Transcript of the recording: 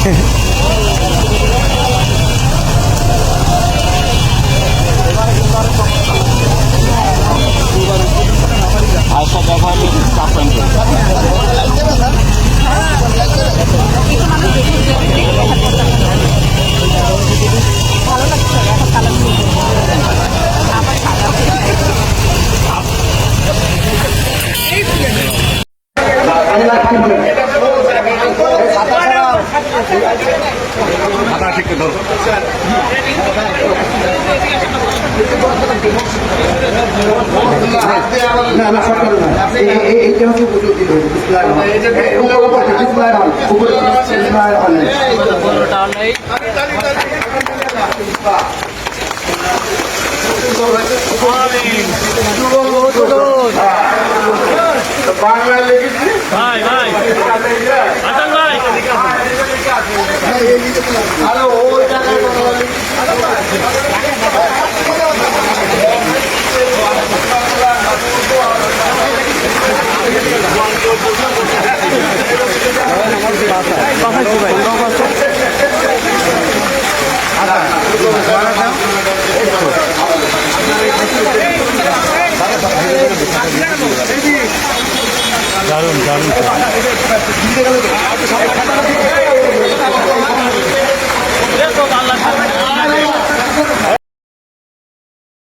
আমাদের না এই এই- এইটা হচ্ছে উপযোগ উপর বাংলা লিখেছি ভাই ভাই হাসান ভাই আরে ওই জায়গায় দারুণ দারুণ